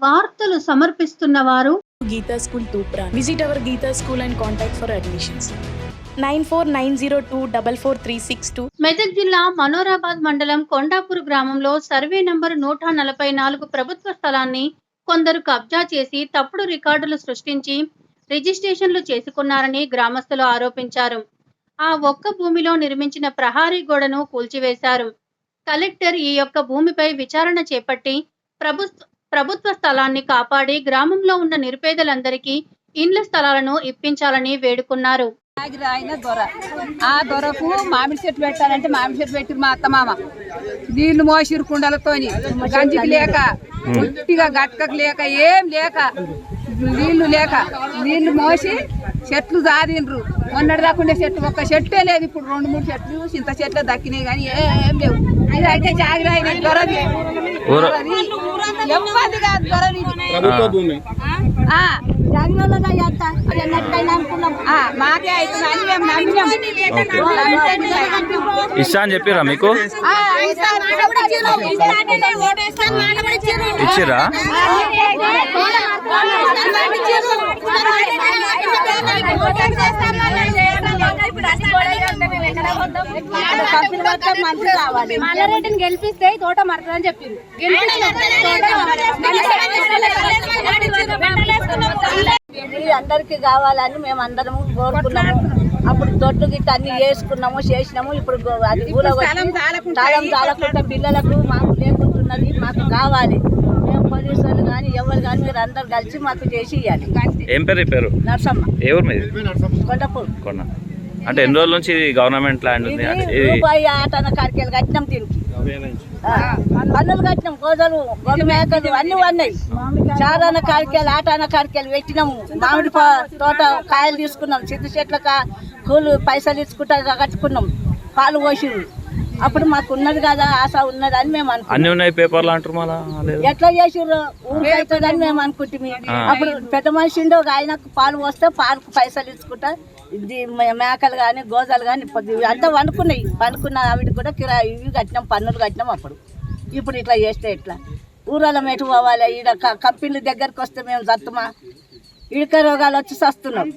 వార్తలు సమర్పిస్తున్న వారు Geeta School Tupra. Visit our Geeta School and contact for admissions. 9490244362 Medak జిల్లా మనోరాబాద్ మండలం కొండాపూర్ గ్రామంలో సర్వే నంబర్ నూట నలభై నాలుగు ప్రభుత్వ స్థలాన్ని కొందరు కబ్జా చేసి తప్పుడు రికార్డులు సృష్టించి రిజిస్ట్రేషన్లు చేసుకున్నారని గ్రామస్తులు ఆరోపించారు ఆ ఒక్క భూమిలో నిర్మించిన ప్రహారీ గోడను కూల్చివేశారు కలెక్టర్ ఈ యొక్క భూమిపై విచారణ చేపట్టి ప్రభుత్వ ప్రభుత్వ స్థలాన్ని కాపాడి గ్రామంలో ఉన్న నిరుపేదలందరికీ ఇండ్ల స్థలాలను ఇప్పించాలని వేడుకున్నారు. ఆయన దొర. ఆ దొరకు మామిడి చెట్టు పెట్టాలంటే మామిడి చెట్టు పెట్టిరు మా అత్తమామ నీళ్ళు మోసిరు కుండలతోని. గంజికి లేక ఉట్టిగా గట్కకు లేక ఏం లేక నీళ్ళు లేక నీళ్ళు మోసి చెట్లు జారిండ్రు మొన్నటి దాకుండే చెట్టు ఒక్క చెట్టే లేదు ఇప్పుడు. రెండు మూడు చెట్లు చింత చెట్లు దక్కినాయి కానీ ఏం లేవు. ఇది అయితే జాగిరి ఎవ్వరిది కాదు మాకే మేము నమ్మినాం ఇస్తా అని చెప్పిరా మీకు ఆ, ఇచ్చిరా మల్లారెడ్డిని గెలిపిస్తే తోట మరతదని చెప్పింది. ఇది అందరికి కావాలని మేము అందరం కోరుకున్నాము. అప్పుడు దొడ్డు గిట్ట అన్ని వేసుకున్నాము చేసినాము. ఇప్పుడు అది స్థలం చాలకుండా పిల్లలకు మాకు లేకుంటున్నది మాకు కావాలి. మేము పోలీసులు కానీ ఎవరు కానీ మీరు అందరు కలిసి మాకు చేసి ఇవ్వాలి ఏం పేరు నర్సమ్మ. ఏ ఊరు మీది? కొండపూర్. కొన్న అంటే ఎన్ని రోజుల నుంచి ఇది గవర్నమెంట్ ల్యాండ్ ఉంది? ఇది అంటే ఇది రూపాయి ఆటన కాడికెళ్ళి కట్టినాం దీనికి. ఆ, పన్నులు కట్టినాం గోదలు గొడ్డు మేకలు అన్ని ఉన్నాయి చారాన కాడికెళ్ళి ఆటాన కాడికెళ్ళి పెట్టినాము. మామిడి ప- తోట కాయలు తీసుకున్నాం చింత చెట్ల కా- కూలు పైసలు ఇచ్చుకుంటా కట్టుకున్నాం. పాలు పోసిండు అప్పుడు మాకు ఉన్నది కదా ఆశ ఉన్నది అని మేము అనుకున్నాం. అన్ని ఉన్నాయి పేపర్లు అంటారు మళ్ళా? లేదు. ఎట్లా చేసిర్రు? ఊరికి అవుతుందని మేము అనుకుంటుమి ఆ. అప్పుడు పెద్ద మనిషి ఉండే ఒక ఆయనకు పాలు పోస్తే పాలకు పైసలు ఇచ్చుకుంటా ఇది మేకలు కానీ గోజాలు కానీ అంతా వండుకున్నాయి వండుకున్న ఆవిడ కూడా కిరాయి ఇవి కట్టినాం పన్నులు కట్టినాం అప్పుడు. ఇప్పుడు ఇట్లా చేస్తే ఎట్లా? ఊరాల మెటు పోవాలి ఈడ క- కంపెనీల దగ్గరకు వస్తే మేము సత్తుమా? ఇడక రోగాలు వచ్చి వస్తున్నాం